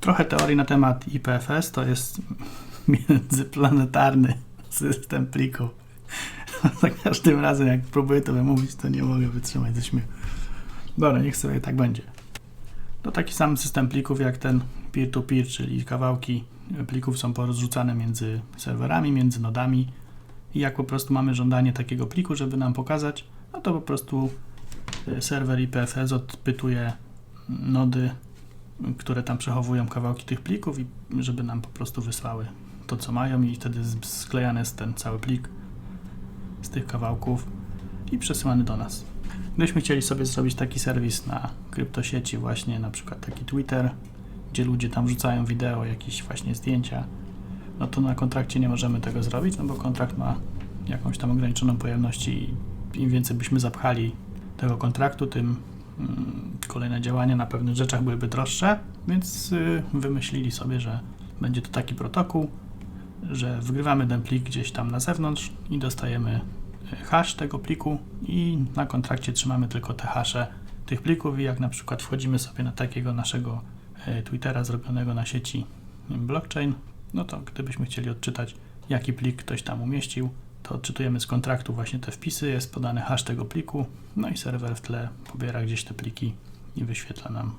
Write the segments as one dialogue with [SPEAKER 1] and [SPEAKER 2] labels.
[SPEAKER 1] Trochę teorii na temat IPFS to jest międzyplanetarny system plików. Za każdym razem, jak próbuję to wymówić, to nie mogę wytrzymać ze śmiechu. Dobra, niech sobie tak będzie. To taki sam system plików jak ten peer-to-peer, czyli kawałki plików są porozrzucane między serwerami, między nodami. I jak po prostu mamy żądanie takiego pliku, żeby nam pokazać, no to po prostu y, serwer IPFS odpytuje nody, które tam przechowują kawałki tych plików i żeby nam po prostu wysłały to, co mają i wtedy sklejany jest ten cały plik z tych kawałków i przesyłany do nas. Gdybyśmy chcieli sobie zrobić taki serwis na kryptosieci, właśnie na przykład taki Twitter, gdzie ludzie tam wrzucają wideo, jakieś właśnie zdjęcia, no to na kontrakcie nie możemy tego zrobić, no bo kontrakt ma jakąś tam ograniczoną pojemność i im więcej byśmy zapchali tego kontraktu, tym kolejne działania na pewnych rzeczach byłyby droższe, więc y, wymyślili sobie, że będzie to taki protokół, że wgrywamy ten plik gdzieś tam na zewnątrz i dostajemy y, hash tego pliku i na kontrakcie trzymamy tylko te hasze tych plików i jak na przykład wchodzimy sobie na takiego naszego y, Twittera zrobionego na sieci blockchain, no to gdybyśmy chcieli odczytać jaki plik ktoś tam umieścił, to odczytujemy z kontraktu właśnie te wpisy, jest podany hash tego pliku, no i serwer w tle pobiera gdzieś te pliki i wyświetla nam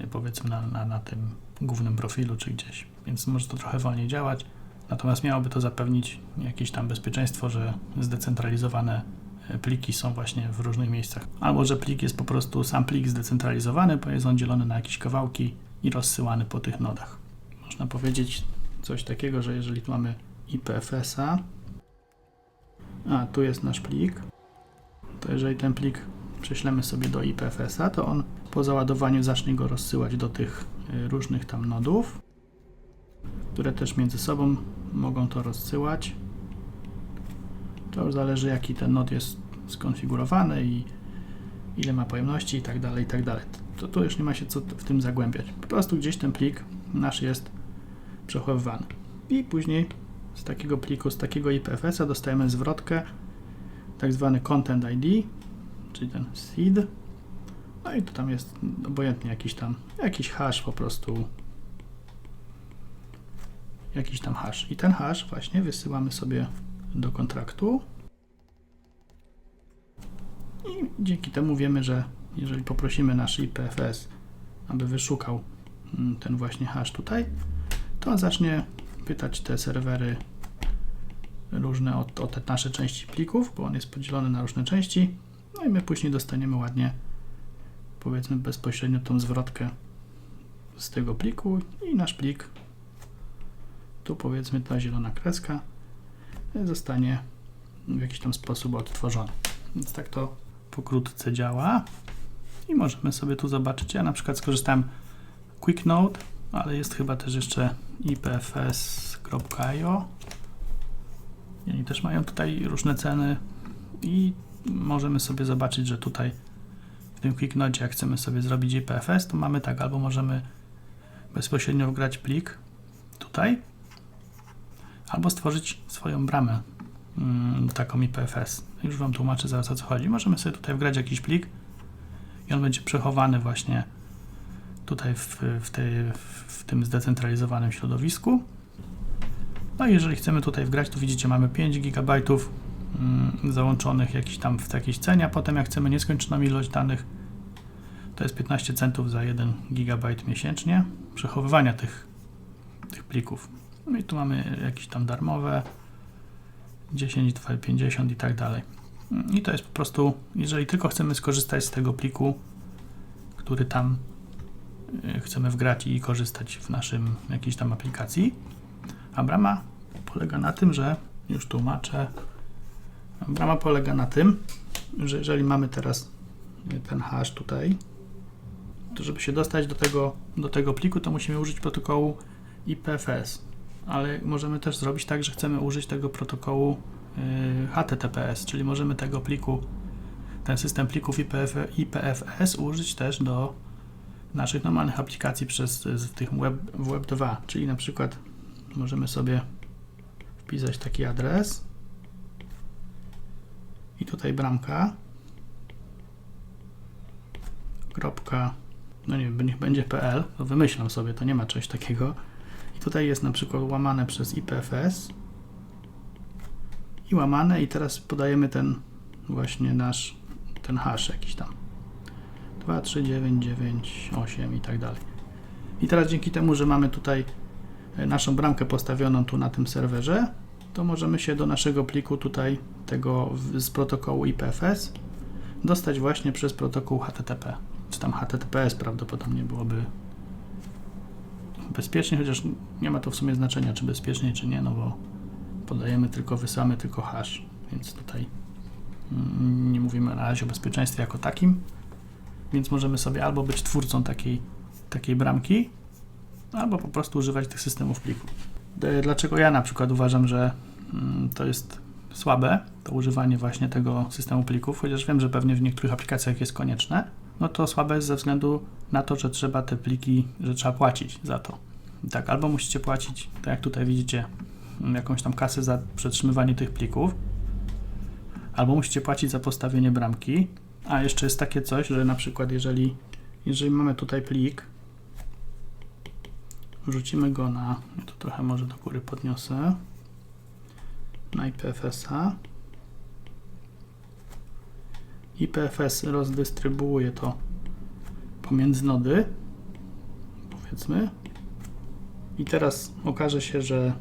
[SPEAKER 1] y, powiedzmy na, na, na tym głównym profilu czy gdzieś, więc może to trochę wolniej działać. Natomiast miałoby to zapewnić jakieś tam bezpieczeństwo, że zdecentralizowane e, pliki są właśnie w różnych miejscach. Albo że plik jest po prostu sam plik zdecentralizowany, bo jest on dzielony na jakieś kawałki i rozsyłany po tych nodach. Można powiedzieć coś takiego, że jeżeli tu mamy IPFS-a, a tu jest nasz plik, to jeżeli ten plik prześlemy sobie do IPFS-a, to on po załadowaniu zacznie go rozsyłać do tych y, różnych tam nodów które też między sobą mogą to rozsyłać. To już zależy jaki ten nod jest skonfigurowany i ile ma pojemności i tak dalej, i tak dalej. To tu już nie ma się co w tym zagłębiać. Po prostu gdzieś ten plik nasz jest przechowywany. I później z takiego pliku, z takiego IPFS-a dostajemy zwrotkę, tak zwany Content ID, czyli ten seed. No i to tam jest obojętnie jakiś tam, jakiś hash po prostu jakiś tam hash. I ten hash właśnie wysyłamy sobie do kontraktu. I dzięki temu wiemy, że jeżeli poprosimy nasz IPFS, aby wyszukał mm, ten właśnie hash tutaj, to on zacznie pytać te serwery różne o, o te nasze części plików, bo on jest podzielony na różne części. No i my później dostaniemy ładnie, powiedzmy bezpośrednio tą zwrotkę z tego pliku i nasz plik tu powiedzmy ta zielona kreska zostanie w jakiś tam sposób odtworzona. Więc tak to pokrótce działa. I możemy sobie tu zobaczyć. Ja na przykład skorzystałem QuickNote, ale jest chyba też jeszcze ipfs.io. I oni też mają tutaj różne ceny i możemy sobie zobaczyć, że tutaj w tym QuickNote, jak chcemy sobie zrobić IPFS, to mamy tak, albo możemy bezpośrednio wgrać plik tutaj, albo stworzyć swoją bramę mm, taką IPFS. Już Wam tłumaczę zaraz o co chodzi. Możemy sobie tutaj wgrać jakiś plik i on będzie przechowany właśnie tutaj w, w, tej, w tym zdecentralizowanym środowisku. No i jeżeli chcemy tutaj wgrać, to widzicie, mamy 5 GB mm, załączonych jakiś tam w jakiejś cenie, a potem jak chcemy nieskończoną ilość danych, to jest 15 centów za 1 GB miesięcznie przechowywania tych, tych plików. No i tu mamy jakieś tam darmowe 10, 50 i tak dalej. I to jest po prostu, jeżeli tylko chcemy skorzystać z tego pliku, który tam chcemy wgrać i korzystać w naszym jakiejś tam aplikacji. A brama polega na tym, że już tłumaczę. Brama polega na tym, że jeżeli mamy teraz ten hash tutaj, to żeby się dostać do tego, do tego pliku, to musimy użyć protokołu IPFS ale możemy też zrobić tak, że chcemy użyć tego protokołu y, HTTPS, czyli możemy tego pliku, ten system plików IPF, IPFS użyć też do naszych normalnych aplikacji przez z tych web, web 2, czyli na przykład możemy sobie wpisać taki adres. I tutaj bramka. Kropka. No nie wiem, niech będzie PL, to wymyślam sobie, to nie ma czegoś takiego. I tutaj jest na przykład łamane przez IPFS i łamane i teraz podajemy ten właśnie nasz, ten hash jakiś tam. 2, 3, 9, 9, 8 i tak dalej. I teraz dzięki temu, że mamy tutaj e, naszą bramkę postawioną tu na tym serwerze, to możemy się do naszego pliku tutaj tego z protokołu IPFS dostać właśnie przez protokół HTTP. Czy tam HTTPS prawdopodobnie byłoby bezpiecznie, chociaż nie ma to w sumie znaczenia, czy bezpiecznie, czy nie, no bo podajemy tylko, wysyłamy tylko hash, więc tutaj mm, nie mówimy na razie o bezpieczeństwie jako takim, więc możemy sobie albo być twórcą takiej, takiej bramki, albo po prostu używać tych systemów plików. D- Dlaczego ja na przykład uważam, że mm, to jest słabe, to używanie właśnie tego systemu plików, chociaż wiem, że pewnie w niektórych aplikacjach jest konieczne, no to słabe jest ze względu na to, że trzeba te pliki, że trzeba płacić za to. Tak, albo musicie płacić, tak jak tutaj widzicie, mm, jakąś tam kasę za przetrzymywanie tych plików, albo musicie płacić za postawienie bramki, a jeszcze jest takie coś, że na przykład jeżeli, jeżeli mamy tutaj plik, wrzucimy go na, ja to trochę może do góry podniosę, na IPFS-a. IPFS rozdystrybuuje to pomiędzy nody, powiedzmy. I teraz okaże się, że,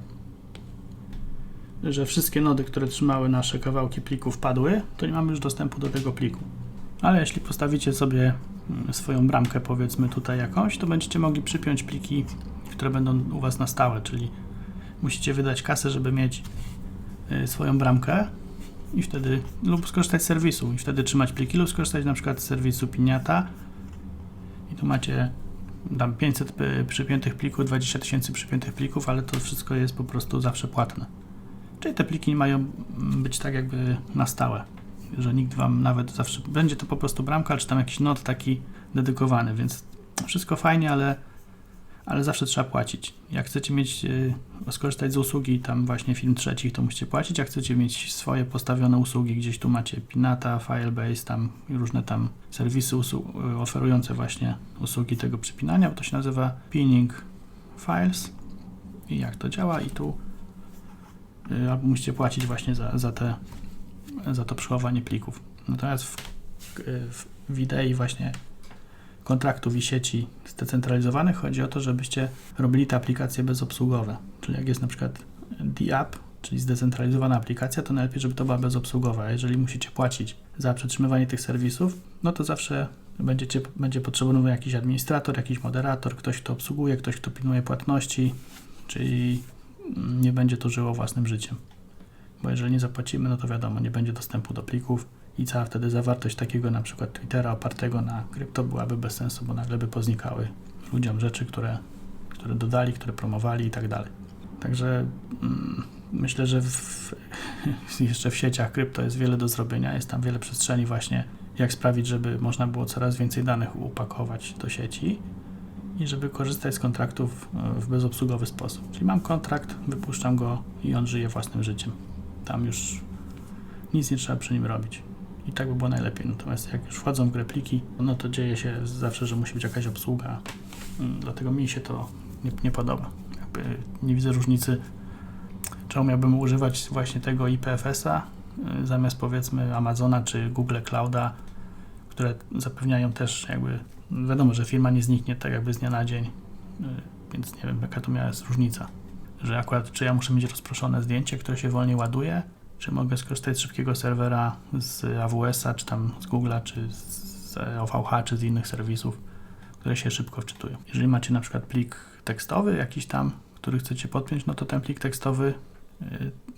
[SPEAKER 1] że wszystkie nody, które trzymały nasze kawałki plików padły, to nie mamy już dostępu do tego pliku. Ale jeśli postawicie sobie mm, swoją bramkę, powiedzmy tutaj jakąś, to będziecie mogli przypiąć pliki, które będą u Was na stałe, czyli musicie wydać kasę, żeby mieć y, swoją bramkę i wtedy lub skorzystać z serwisu. I wtedy trzymać pliki lub skorzystać na przykład z serwisu Piniata. I tu macie tam 500 p- przypiętych plików, 20 tysięcy przypiętych plików, ale to wszystko jest po prostu zawsze płatne. Czyli te pliki mają mm, być tak jakby na stałe, że nikt wam nawet zawsze będzie to po prostu bramka, czy tam jakiś not taki dedykowany, więc wszystko fajnie, ale ale zawsze trzeba płacić. Jak chcecie mieć, y, skorzystać z usługi tam właśnie film trzecich, to musicie płacić. Jak chcecie mieć swoje postawione usługi, gdzieś tu macie Pinata, Firebase, tam różne tam serwisy y, oferujące właśnie usługi tego przypinania, bo to się nazywa Pinning Files i jak to działa i tu y, albo musicie płacić właśnie za, za, te, za to przechowanie plików. Natomiast w, y, w idei właśnie kontraktów i sieci zdecentralizowanych chodzi o to, żebyście robili te aplikacje bezobsługowe. Czyli jak jest na przykład DApp, czyli zdecentralizowana aplikacja, to najlepiej, żeby to była bezobsługowa. Jeżeli musicie płacić za przetrzymywanie tych serwisów, no to zawsze będziecie, będzie potrzebny jakiś administrator, jakiś moderator, ktoś, kto obsługuje, ktoś, kto pilnuje płatności, czyli nie będzie to żyło własnym życiem. Bo jeżeli nie zapłacimy, no to wiadomo, nie będzie dostępu do plików, i cała wtedy zawartość takiego na przykład Twittera opartego na krypto byłaby bez sensu, bo nagle by poznikały ludziom rzeczy, które, które dodali, które promowali i tak dalej. Także mm, myślę, że w, jeszcze w sieciach krypto jest wiele do zrobienia, jest tam wiele przestrzeni właśnie, jak sprawić, żeby można było coraz więcej danych upakować do sieci i żeby korzystać z kontraktów e, w bezobsługowy sposób. Czyli mam kontrakt, wypuszczam go i on żyje własnym życiem. Tam już nic nie trzeba przy nim robić. I tak by było najlepiej. Natomiast jak już wchodzą w grę pliki, no to dzieje się zawsze, że musi być jakaś obsługa. Mm, Dlatego mi się to nie, nie podoba. Jakby nie widzę różnicy, czemu miałbym używać właśnie tego IPFS-a y, zamiast powiedzmy Amazona czy Google Clouda, które zapewniają też jakby, wiadomo, że firma nie zniknie tak jakby z dnia na dzień, y, więc nie wiem jaka tu miała jest różnica. Że akurat czy ja muszę mieć rozproszone zdjęcie, które się wolniej ładuje, czy mogę skorzystać z szybkiego serwera z AWS-a, czy tam z Google'a, czy z OVH, czy z innych serwisów, które się szybko wczytują. Jeżeli macie na przykład plik tekstowy jakiś tam, który chcecie podpiąć, no to ten plik tekstowy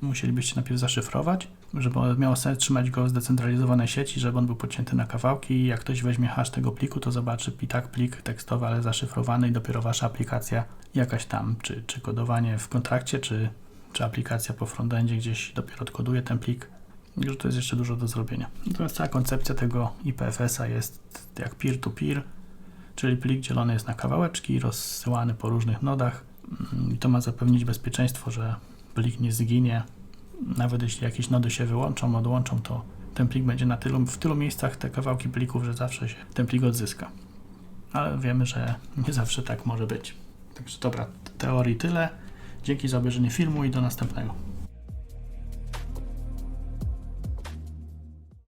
[SPEAKER 1] musielibyście najpierw zaszyfrować, żeby miało sens trzymać go w zdecentralizowanej sieci, żeby on był podcięty na kawałki i jak ktoś weźmie hash tego pliku, to zobaczy i tak plik tekstowy, ale zaszyfrowany i dopiero wasza aplikacja jakaś tam, czy, czy kodowanie w kontrakcie, czy czy aplikacja po frontendzie gdzieś dopiero odkoduje ten plik, że to jest jeszcze dużo do zrobienia. Natomiast cała koncepcja tego IPFS-a jest jak peer-to-peer, czyli plik dzielony jest na kawałeczki, rozsyłany po różnych nodach mm, i to ma zapewnić bezpieczeństwo, że plik nie zginie. Nawet jeśli jakieś nody się wyłączą, odłączą, to ten plik będzie na tylu, w tylu miejscach te kawałki plików, że zawsze się ten plik odzyska. ale wiemy, że nie zawsze tak może być. Także dobra, teorii tyle. Dzięki za obejrzenie filmu i do następnego.